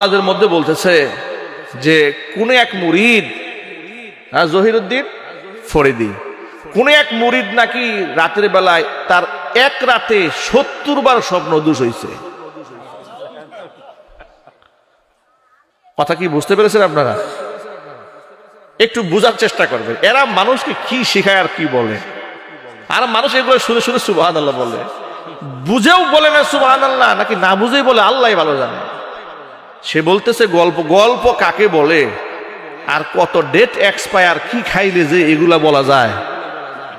তাদের মধ্যে বলতেছে যে, কোন এক মুরিদ হ্যাঁ জহিরুদ্দিন? ফরিদি। কোন এক মুরিদ নাকি রাতের বেলায় তার এক রাতে সত্তর বার স্বপ্ন দোষ হয়েছে কথা কি বুঝতে পেরেছেন আপনারা? একটু বোঝার চেষ্টা করবেন। এরা মানুষকে কি শেখায় আর কি বলে? আর মানুষ এগুলো শুনে শুনে সুবাহান আল্লাহ বলে। বুঝেও বলে না সুবাহান আল্লাহ নাকি না বুঝেই বলে আল্লাহ ভালো জানে। সে বলতেছে, গল্প গল্প কাকে বলে? আর কত ডেট এক্সপায়ার কি খাইলে যে এগুলা বলা যায়?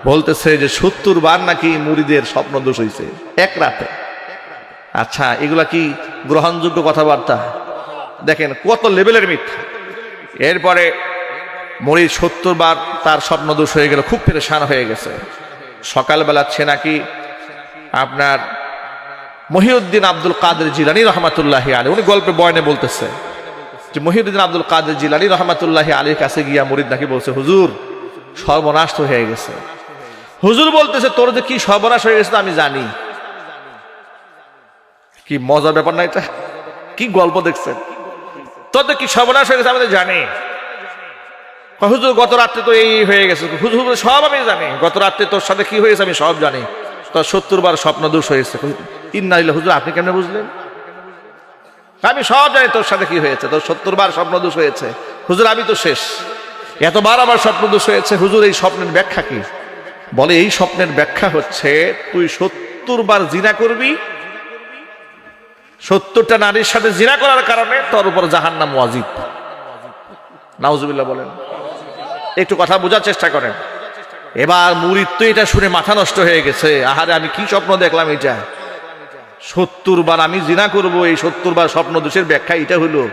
বলতেছে যে, সত্তর বার নাকি মুড়িদের স্বপ্ন দোষ হয়েছে এক রাতে। আচ্ছা এগুলা কি গ্রহণযোগ্য কথাবার্তা? দেখেন, কত লেভেলের মিথ্যা। এরপরে মরি সত্তর বার তার স্বপ্ন দোষ হয়ে গেল, খুব পেরেশান হয়ে গেছে। সকালবেলা সে নাকি আপনার মহিউদ্দিন আব্দুল কাদের জিলানি রহমাতুল্লাহ আলী উনি গল্পে বয়নে বলতেছে যে মহিউদ্দিন আব্দুল কাদের জিলানি রহমাতুল্লাহ আলীর কাছে গিয়া মুরিদ নাকি বলছে, হুজুর, সর্বনাশ তো হয়ে গেছে। হুজুর বলতেছে, তোর যে কি সর্বনাশ হয়ে গেছে আমি জানি। কি মজার ব্যাপার না এটা? কি গল্প দেখছেন? তোর যে কি সর্বনাশ হয়ে গেছে আমি তো জানি। হুজুর, গত রাত্রে তো এই হয়ে গেছে। হুজুর সব আমি জানি। গত রাত্রে তোর সাথে কি হয়েছে আমি সব জানি। তোর সত্তর বার স্বপ্ন দোষ হয়েছে। ইন্নাইল্লা হুজুর আপনি কেমনে বুঝলেন? আমি সব জানি তোর সাথে কি হয়েছে? তোর সত্তর বার স্বপ্ন দোষ হয়েছে। হুজুর, আমি তো শেষ। এতবার আমার স্বপ্ন দোষ হয়েছে। হুজুর, এই স্বপ্নের ব্যাখ্যা কি? বলে, এই স্বপ্নের ব্যাখ্যা হচ্ছে, তুই সত্তর বার জিনা করবি। সত্তরটা নারীর সাথে জিনা করার কারণে তোর উপর জাহান্নাম ওয়াজিব। নাউজুবিল্লাহ বলেন। একটু কথা বোঝার চেষ্টা করেন। এবার মুরিদ তো এটা শুনে মাথা নষ্ট হয়ে গেছে। আহারে, আমি কি স্বপ্ন দেখলাম এটা? সত্তর বার আমি জিনা করব, এই সত্তর বার স্বপ্ন দোষের ব্যাখ্যা এটা হলো।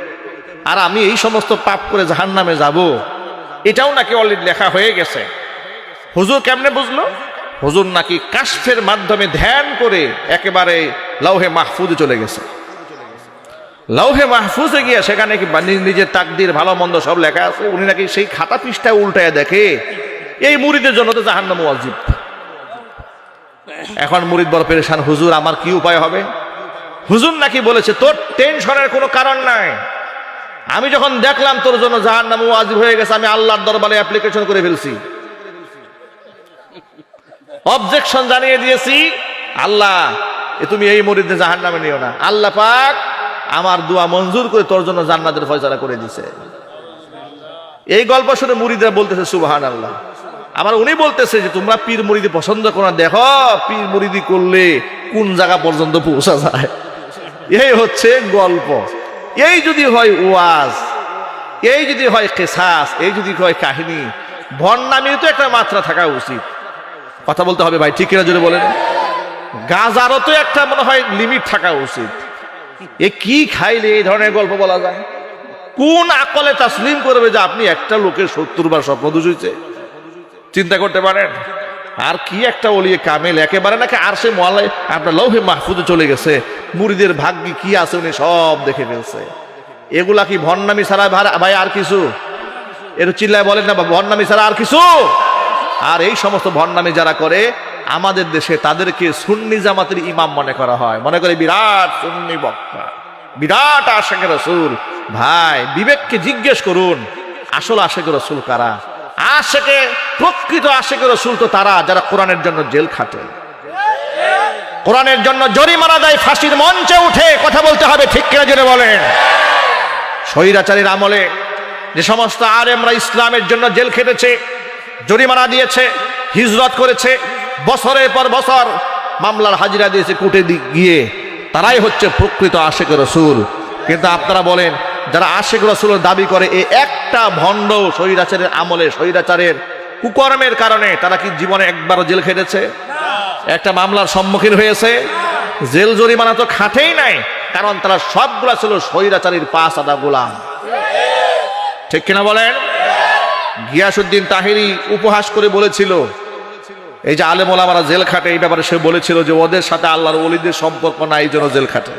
আর আমি এই সমস্ত পাপ করে জাহান নামে যাব। এটাও নাকি অলরেডি লেখা হয়ে গেছে। হুজুর কেমনে বুঝলো? হুজুর নাকি কাশফের মাধ্যমে ধ্যান করে একেবারে লৌহে মাহফুজে চলে গেছে। লৌহে মাহফুজে গিয়ে সেখানে কি নিজের তাকদির ভালো মন্দ সব লেখা আছে? উনি নাকি সেই খাতা পৃষ্ঠা উল্টায় দেখে এই মুরিদের জন্য তো জাহান্নাম ওয়াজিব। এখন মুরিদ বড় পেরেশান, হুজুর, আমার কি উপায় হবে? হুজুর নাকি বলেছে, তোর টেনশনের কোনো কারণ নাই। আমি যখন দেখলাম তোর জন্য জাহান্নাম ওয়াজিব হয়ে গেছে, আমি আল্লাহর দরবারে অ্যাপ্লিকেশন করে ফেলছি। অবজেকশন জানিয়ে দিয়েছি, আল্লাহ তুমি এই মরিদে জাহান নামে নিও না। আল্লাহ পাক আমার দোয়া মঞ্জুর করে তোর জন্য জান্নাতের ফয়সালা করে দিছে এই গল্প শুনে মুরিদরা বলতেছে সুবাহান আল্লাহ আমার উনি বলতেছে যে, তোমরা পীর মুরিদি পছন্দ করো দেখো, পীর মুরিদি করলে কোন জায়গা পর্যন্ত পৌঁছা যায়? এই হচ্ছে গল্প। এই যদি হয় ওয়াজ, এই যদি হয় কেসাস, এই যদি হয় কাহিনী, ভণ্ডামির তো একটা মাত্রা থাকা উচিত। কথা বলতে হবে ভাই, ঠিক কিনা যদি বলেন? গাজারও তো একটা মনে হয় লিমিট থাকা উচিত। এ কি খাইলে এই ধরনের গল্প বলা যায়? কোন আকলে তাসলিম করবে যে, আপনি একটা লোকের সত্তর বার স্বপ্ন দূষিছে চিন্তা করতে পারেন? আর কি একটা ওলিয়ে কামেল, একেবারে নাকি আর সে মহালয় আপনার লৌহে মাহফুজে চলে গেছে। মুড়িদের ভাগ্যে কি আছে উনি সব দেখে ফেলছে। এগুলা কি ভণ্ডামি ছাড়া ভাই- আর কিছু? এর চিল্লায় বলেন না ভণ্ডামি ছাড়া আর কিছু? আর এই সমস্ত ভণ্ডামি যারা করে, আমাদের দেশে তাদেরকে সুন্নি জামাতের ইমাম মনে করা হয়। মনে করে বিরাট সুন্নি বক্তা, বিরাট আশেখ রসুল। ভাই, বিবেককে জিজ্ঞেস করুন, আসল আশেখ রসুল কারা? আশেকে প্রকৃত আশেখ রসুল তো তারা, যারা কোরআনের জন্য জেল খাটে। কোরআনের জন্য জরিমানা দেয়, ফাঁসির মঞ্চে উঠে কথা বলতে হবে, ঠিক কিনা জেনে বলেন? স্বৈরাচারীর আমলে যে সমস্ত আলেমরা ইসলামের জন্য জেল খেটেছে, জরিমানা দিয়েছে, হিজরত করেছে, বছরের পর বছর মামলার হাজিরা দিয়েছে কুটে গিয়ে, তারাই হচ্ছে প্রকৃত আশেক রসুল। কিন্তু আপনারা বলেন, যারা আশেক রসুলের দাবি করে এই একটা ভণ্ড স্বৈরাচারের আমলে, স্বৈরাচারের কুকর্মের কারণে তারা কি জীবনে একবারও জেল খেটেছে? একটা মামলার সম্মুখীন হয়েছে। জেল জরিমানা তো খাটেই নাই, কারণ তারা সবগুলা ছিল স্বৈরাচারীর পাঁচ আদা গোলাম। ঠিক কিনা বলেন? গিয়াসুদ্দিন তাহিরি উপহাস করে বলেছিল, এই যে আলেম ওলামারা জেল খাটে, এই ব্যাপারে সে বলেছিল যে ওদের সাথে আল্লাহর ওলিদের সম্পর্ক নাই, এই জন্য জেল খাটে।